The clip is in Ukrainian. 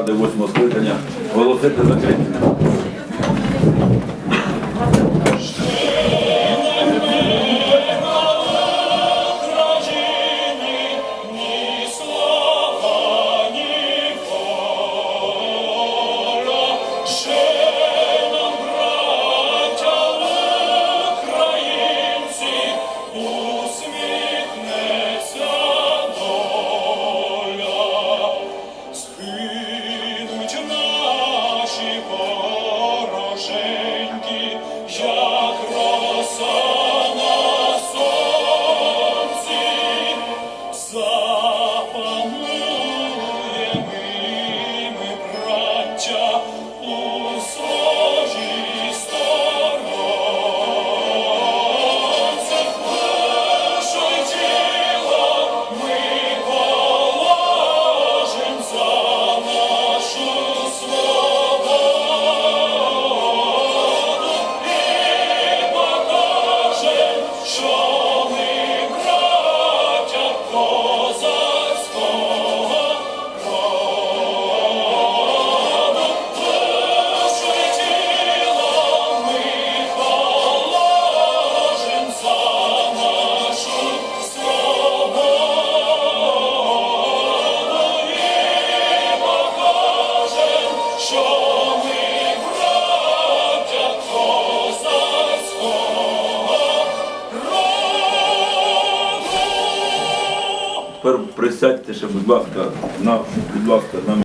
Ради восьмого скликання голосити закриття. Тепер присядьте ще, будь ласка, на, будь ласка, на